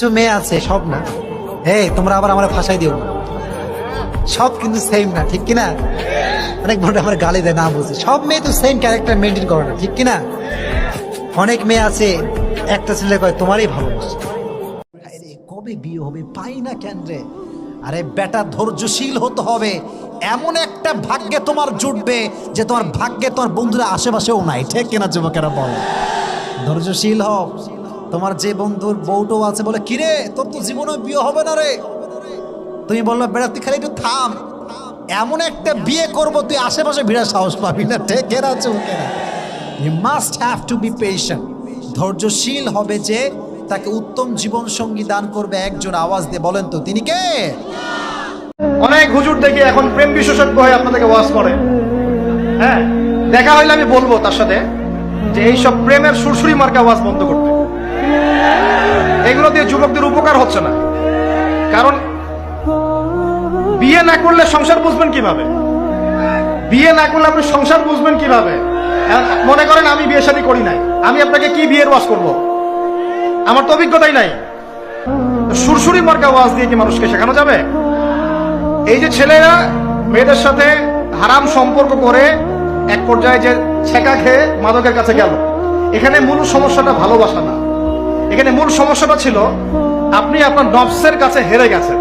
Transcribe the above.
কিছু মেয়ে আছে, সব না। এই, তোমরা আবার আমার ফাঁসাই দিও না। সব কিন্তু সেম না, ঠিক কিনা? অনেক বোন আমার গালি দেয়, না বুঝে। সব মেয়ে তো সেম ক্যারেক্টার মেনটেন করে না, ঠিক কিনা? অনেক মেয়ে আছে, একটা ছেলে কয়, তোমারই ভালোবাসে। কবে বিয়ে হবে, পাই না কেন রে? আরে, বেটা, ধৈর্যশীল হতে হবে। এমন একটা ভাগ্যে তোমার জুটবে যে তোমার ভাগ্যে তোমার বন্ধুরা আশেপাশেও নাই, ঠিক কিনা, যুবকেরা বল? ধৈর্যশীল হও। তোমার যে বন্ধুর বউটো আছে বলে, কিরে, তোর তো জীবনে বিয়ে হবে না রে? তুমি বলল, বেড়া, তুই খালি একটু থাম। এমন একটা বিয়ে করব, তুই আশেপাশে ভিড়ার সাহস পাবি না। ঠিক কেনা চুকেরা you must have to be patient ধৈর্যশীল হবে যে তাকে উত্তম জীবন সঙ্গী দান করবে একজন আওয়াজ দিয়ে। বলেন তো, তিনি কে? অনেক হুজুর দেখি এখন প্রেম বিশেষজ্ঞ হয়ে আপনাদেরকে ওয়াজ করে। হ্যাঁ দেখা হইলে আমি বলব তার সাথে যে এইসব প্রেমের সুরসুরি মার্কা ওয়াজ বন্ধ করতে এগুলো দিয়ে যুবকদের উপকার হচ্ছে না। কারণ বিয়ে না করলে সংসার বুঝবেন কীভাবে? বিয়ে না করলে আপনি সংসার বুঝবেন কীভাবে? মনে করেন আমি বিয়ে শাদী করি নাই। আমি আপনাকে কি বিয়ের ওয়াজ করব? আমার তো অভিজ্ঞতাই নাই। সুরসুরি মার্কা ওয়াজ দিয়ে কি মানুষকে শেখানো যাবে? এই যে ছেলেরা মেয়েদের সাথে হারাম সম্পর্ক করে এক পর্যায়ে যে ছেঁকা খেয়ে মাদকের কাছে গেল। এখানে মূল সমস্যাটা ভালোবাসা না। এখানে মূল সমস্যাটা ছিল আপনি আপনার নফসের কাছে হেরে গেছেন।